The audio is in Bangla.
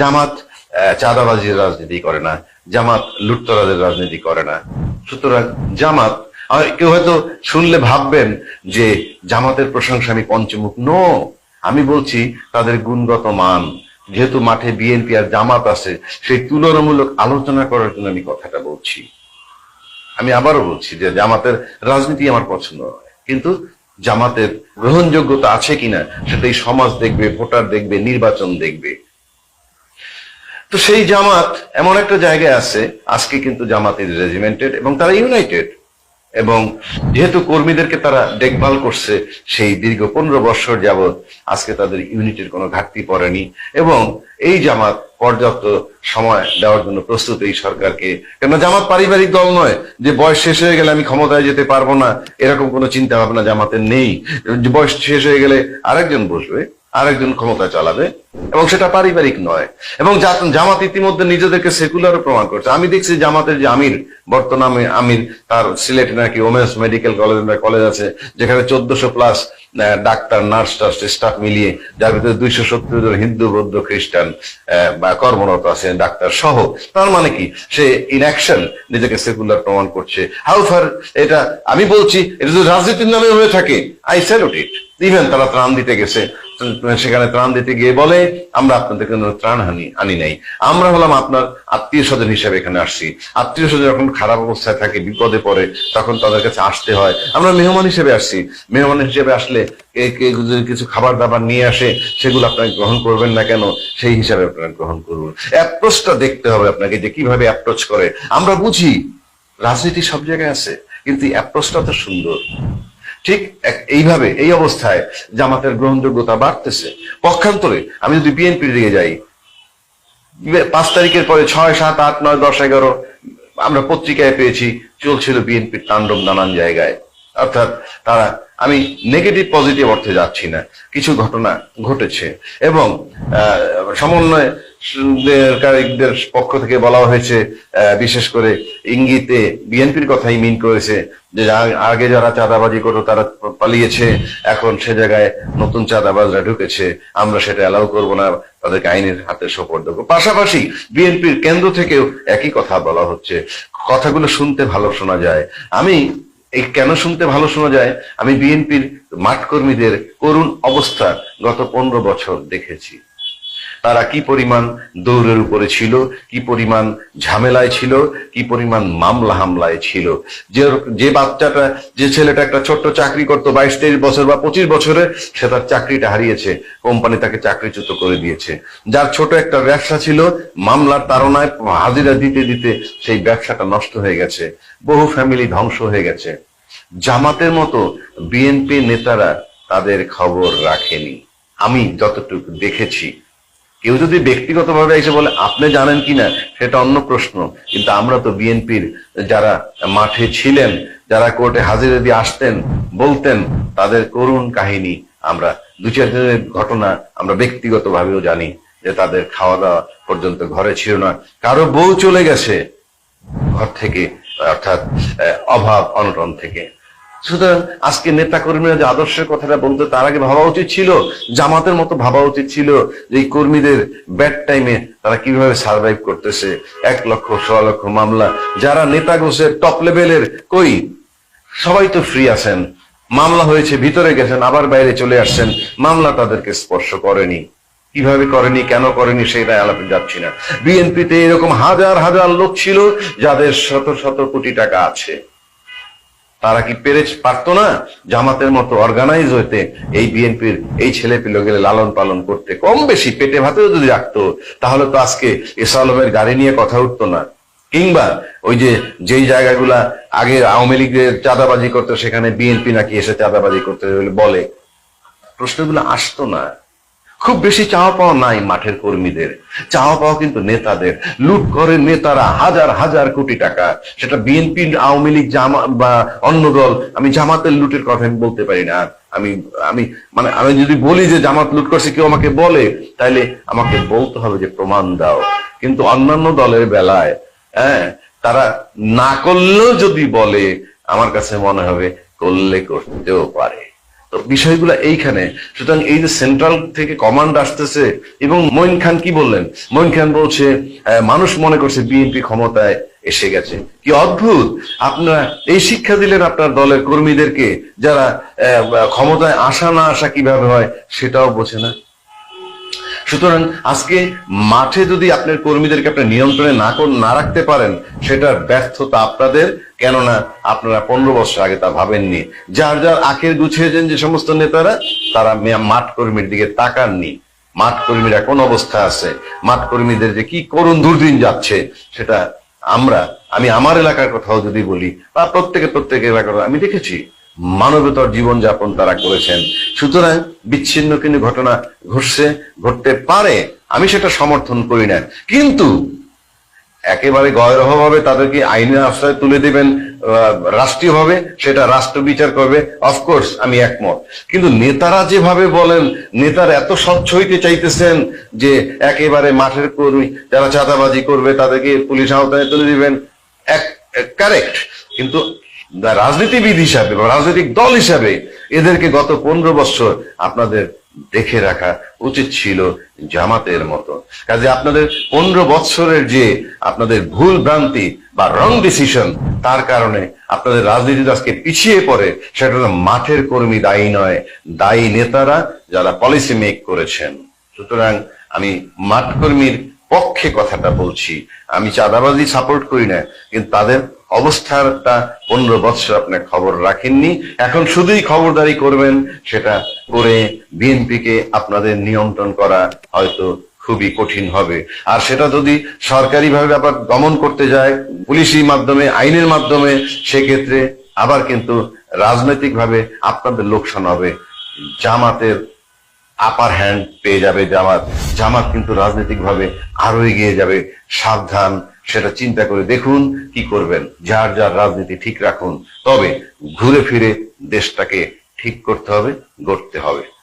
জামাত চাঁদাবাজির রাজনীতি করে না, জামাত লুটতরাজের রাজনীতি করে না। সুতরাং জামাত কেউ হয়তো শুনলে ভাববেন যে জামাতের প্রশংসা আমি পঞ্চমুখ, নো। আমি বলছি তাদের গুণগত মান। যেহেতু মাঠে বিএনপি আর জামাত আছে, সেই তুলনামূলক আলোচনা করার জন্য আমি কথাটা বলছি। আমি আবারও বলছি যে জামাতের রাজনীতি আমার পছন্দ নয়। কিন্তু জামাতের গ্রহণযোগ্যতা আছে কিনা, সেটাই সমাজ দেখবে, ভোটার দেখবে, নির্বাচন দেখবে। তো সেই জামাত এমন একটা জায়গায় আছে, আজকে কিন্তু জামাত ইজ রেজিমেন্টেড এবং তারা ইউনাইটেড এবং যেহেতু কর্মীদেরকে তারা দেখভাল করছে, সেই দীর্ঘ পনেরো বছর যাবৎ আজকে তাদের ইউনিটের কোনো ঘাটতি পড়েনি এবং এই জামাত পর্যাপ্ত সময় দেওয়ার জন্য প্রস্তুত এই সরকারকে। কেন জামাত পারিবারিক দল নয়, যে বয়স শেষ হয়ে গেলে আমি ক্ষমতায় যেতে পারব না, এরকম কোনো চিন্তা ভাবনা জামাতের নেই। বয়স শেষ হয়ে গেলে আরেকজন বসবে আরেকজন ক্ষমতা চালাবে, এবং সেটা পারিবারিক নয়। এবং জামাত ইতিমধ্যে নিজেদেরকে সেকুলারও প্রমাণ করছে। আমি দেখছি জামাতের যে আমির, বর্তমানে আমির, তার সিলেটে নাকি ওমেন্স মেডিকেল কলেজ কলেজ আছে, যেখানে চোদ্দশো প্লাস ডাক্তার, নার্স, টার্স, স্টাফ মিলিয়ে, যার ভিতরে দুইশো সত্তর জন হিন্দু, বৌদ্ধ, খ্রিস্টান কর্মরত আছে, ডাক্তার সহ। তার মানে কি? সে ইন অ্যাকশন নিজেকে সেকুলার প্রমাণ করছে। হাউ ফার এটা আমি বলছি, এটা যদি রাজনীতির নামে হয়ে থাকে আই স্যালুট ইট ইভেন তারা ত্রাণ দিতে গেছে, সেখানে ত্রাণ দিতে গিয়ে বলে, আমরা আপনাদের কোনো ত্রাণ হানি, আনি নাই। আমরা হলাম আপনার আত্মীয় স্বজন হিসেবে এখানে আসছি। আত্মীয় স্বজন যখন খারাপ অবস্থায় থাকে, বিপদে পড়ে, তখন তাদের কাছে আসতে হয়। আমরা মেহমান হিসেবে আসছি। মেহমান হিসেবে আসলে যদি কিছু খাবার দাবার নিয়ে আসে, সেগুলো আপনাকে গ্রহণ করবেন না কেন? সেই হিসাবে আপনারা গ্রহণ করুন। অ্যাপ্রোচটা দেখতে হবে আপনাকে যে কীভাবে অ্যাপ্রোচ করে। আমরা বুঝি, রাজনীতি সব জায়গায় আছে, কিন্তু অ্যাপ্রোচটা তো সুন্দর। ঠিক এইভাবে, এই অবস্থায় জামাতের গ্রহণযোগ্যতা বাড়তেছে। পক্ষান্তরে, আমি যদি বিএনপির দিকে যাই পাঁচ তারিখের পরে ছয়, সাত, আট, নয়, দশ, এগারো, আমরা পত্রিকায় পেয়েছি, চলছিল বিএনপির তাণ্ডব নানান জায়গায়। অর্থাৎ তারা, আমি নেগেটিভ পজিটিভ অর্থে যাচ্ছি না। কিছু ঘটনা ঘটেছে এবং সমন্বয় কারীদের পক্ষ থেকে বলা হয়েছে বিশেষ করে ইঙ্গিতে বিএনপির কথাই মিন করেছে, যে আগে যারা চাঁদাবাজি করতো তারা পালিয়েছে, এখন সে জায়গায় নতুন চাঁদাবাজরা ঢুকেছে, আমরা সেটা অ্যালাউ করব না, তাদেরকে আইনের হাতে সোপর্দ করব। পাশাপাশি বিএনপির কেন্দ্র থেকেও একই কথা বলা হচ্ছে, কথাগুলো শুনতে ভালো শোনা যায়। আমি এই কেন শুনতে ভালো শোনা যায়? আমি বিএনপির মাঠ কর্মীদের করুণ অবস্থা গত পনেরো বছর দেখেছি। তারা কি পরিমাণ দৌড়ের উপরে ছিল, কি পরিমাণ ঝামেলায় ছিল, কি পরিমাণ মামলা হামলায় ছিল? যে যে বাচ্চাটা, যে ছেলেটা একটা ছোট্ট চাকরি করতো বাইশ তেইশ বছর বা পঁচিশ বছরে, সে তার চাকরিটা হারিয়েছে, কোম্পানি তাকে চাকরিচ্যুত করে দিয়েছে। যার ছোট একটা ব্যবসা ছিল, মামলার তাড়নায় হাজিরা দিতে দিতে সেই ব্যবসাটা নষ্ট হয়ে গেছে, বহু ফ্যামিলি ধ্বংস হয়ে গেছে। জামাতের মতো বিএনপি নেতারা তাদের খবর রাখেনি। আমি যতটুকু দেখেছি কেউ যদি ব্যক্তিগতভাবে এসে বলে, আপনি জানেন কিনা সেটা অন্য প্রশ্ন। কিন্তু আমরা তো বিএনপির যারা মাঠে ছিলেন, যারা কোর্টে হাজিরা দিয়ে আসতেন, বলতেন, তাদের করুণ কাহিনী আমরা, দু চার দিনের ঘটনা আমরা ব্যক্তিগতভাবেও জানি যে তাদের খাওয়া দাওয়া পর্যন্ত ঘরে ছিল না। কারও বউ চলে গেছে, ঘর থেকে, অর্থাৎ অভাব, অনটন থেকে। সুতরাং আজকে নেতা কর্মীরা যে আদর্শের কথাটা বলতে তার আগে ভাবা উচিত ছিল, জামাতের মতো ভাবা উচিত ছিল যে এই কর্মীদের ব্যাড টাইমে তারা কীভাবে সার্ভাইভ করতেছে। এক লক্ষ, সোয়া লক্ষ মামলা। যারা নেতা গোছের টপ লেভেলের কই? সবাই তো ফ্রি আছেন। মামলা হয়েছে, ভিতরে গেছেন, আবার বাইরে চলে আসছেন। মামলা তাদেরকে স্পর্শ করেনি। কীভাবে করেনি, কেন করেনি সেটা আলাপে যাচ্ছি না। বিএনপিতে এরকম হাজার হাজার লোক ছিল যাদের শত শত কোটি টাকা আছে। তারা কি পেরে পারতো না? জামাতের মতো অর্গানাইজ হইতে এই বিএনপির এই ছেলে গেলে লালন পালন করতে। কম বেশি পেটে ভাতেও যদি রাখতো, তাহলে তো আজকে এসা আলমের গাড়ি নিয়ে কথা উঠতো না। কিংবা ওই যে যেই জায়গাগুলা আগে আওয়ামী লীগের চাঁদাবাজি করতো, সেখানে বিএনপি নাকি এসে চাঁদাবাজি করতে বলে। প্রশ্নগুলো আসতো না। খুব বেশি চাওয়া পাওয়া নাই মাঠের কর্মীদের। চাওয়া পাওয়া কিন্তু নেতাদের। লুট করে নেতারা হাজার হাজার কোটি টাকা। সেটা বিএনপি, আওয়ামী লীগ, জামা বা অন্য দল, আমি জামাতের লুটের কথা আমি বলতে পারি না। আমি আমি মানে আমি যদি বলি যে জামাত লুট করছে, কেউ আমাকে বলে, তাইলে আমাকে বলতে হবে যে প্রমাণ দাও। কিন্তু অন্যান্য দলের বেলায় হ্যাঁ তারা না করলেও যদি বলে, আমার কাছে মনে হবে করলে করতেও পারে। বিষয়গুলো এইখানে। সুতরাং এই যে সেন্ট্রাল থেকে কমান্ড আসতেছে, এবং মঈন খান কি বললেন? মঈন খান বলছে মানুষ মনে করছে বিএনপি ক্ষমতায় এসে গেছে। কি অদ্ভুত! আপনারা এই শিক্ষা দিলেন আপনার দলের কর্মীদেরকে, যারা ক্ষমতায় আসা না আসা কীভাবে হয়, সেটাও বোঝে না। সুতরাং আজকে মাঠে যদি আপনার কর্মীদেরকে আপনি নিয়ন্ত্রণে না না রাখতে পারেন, সেটার ব্যর্থতা আপনাদের, কেননা আপনারা পনেরো বছর আগে তা ভাবেননি। যার যার আখের গুছিয়েছেন যে সমস্ত নেতারা, তারা মাঠ কর্মীর দিকে তাকাননি। মাঠ কর্মীরা কোন অবস্থা আছে। মাঠ কর্মীদের যে কি করুণ দুর্দিন যাচ্ছে, সেটা আমরা, আমি আমার এলাকার কথাও যদি বলি, বা প্রত্যেকে প্রত্যেক এলাকার আমি দেখেছি। মানবতর জীবন যাপন তারা করেছেন। সুতরাং বিচ্ছিন্ন কিন্তু ঘটনা ঘটছে, ঘটতে পারে। আমি সেটা সমর্থন করি না। কিন্তু একেবারে গয়রভাবে তাদেরকে আইনের আশ্রয় তুলে দেবেন রাষ্ট্রীয়ভাবে, সেটা রাষ্ট্র বিচার করবে। অফকোর্স আমি একমত। কিন্তু নেতারা যেভাবে বলেন, নেতারা এত স্বচ্ছ হইতে চাইতেছেন যে একেবারে মাঠের কর্মী যারা চাঁদাবাজি করবে, তাদেরকে পুলিশ আওতায় তুলে দিবেন। এক কারেক্ট কিন্তু রাজনীতিবিদ হিসাবে বা রাজনৈতিক দল হিসাবে এদেরকে গত পনেরো বছর আপনাদের দেখে রাখা উচিত ছিল জামাতের মতো। কাজে আপনাদের পনেরো বছরের যে আপনাদের ভুল ভ্রান্তি বা রং ডিসিশন তার কারণে আপনাদের রাজনীতি আজকে পিছিয়ে পড়ে, সেটা মাঠের কর্মী দায়ী নয়, দায়ী নেতারা যারা পলিসি মেক করেছেন। সুতরাং আমি মাঠ কর্মীর পক্ষে কথাটা বলছি। আমি চাঁদাবাজি সাপোর্ট করি না, কিন্তু তাদের অবস্থাটা পনেরো বছর আপনি খবর রাখেননি। এখন শুধুই খবরদারি করবেন, সেটা করে বিএনপিকে আপনাদের নিয়ন্ত্রণ করা হয়তো খুবই কঠিন হবে। আর সেটা যদি সরকারিভাবে আবার দমন করতে যায়, পুলিশি মাধ্যমে, আইনের মাধ্যমে, সেক্ষেত্রে আবার কিন্তু রাজনৈতিকভাবে আপনাদের লোকসান হবে। জামাতের আপার হ্যান্ড পেয়ে যাবে জামাত। জামাত কিন্তু রাজনৈতিকভাবে আরও এগিয়ে যাবে। সাবধান সেটা চিন্তা করে দেখুন কি করবেন। যার যার রাজনীতি ঠিক রাখুন। তবে ঘুরে ফিরে দেশটাকে ঠিক করতে হবে, গড়তে হবে।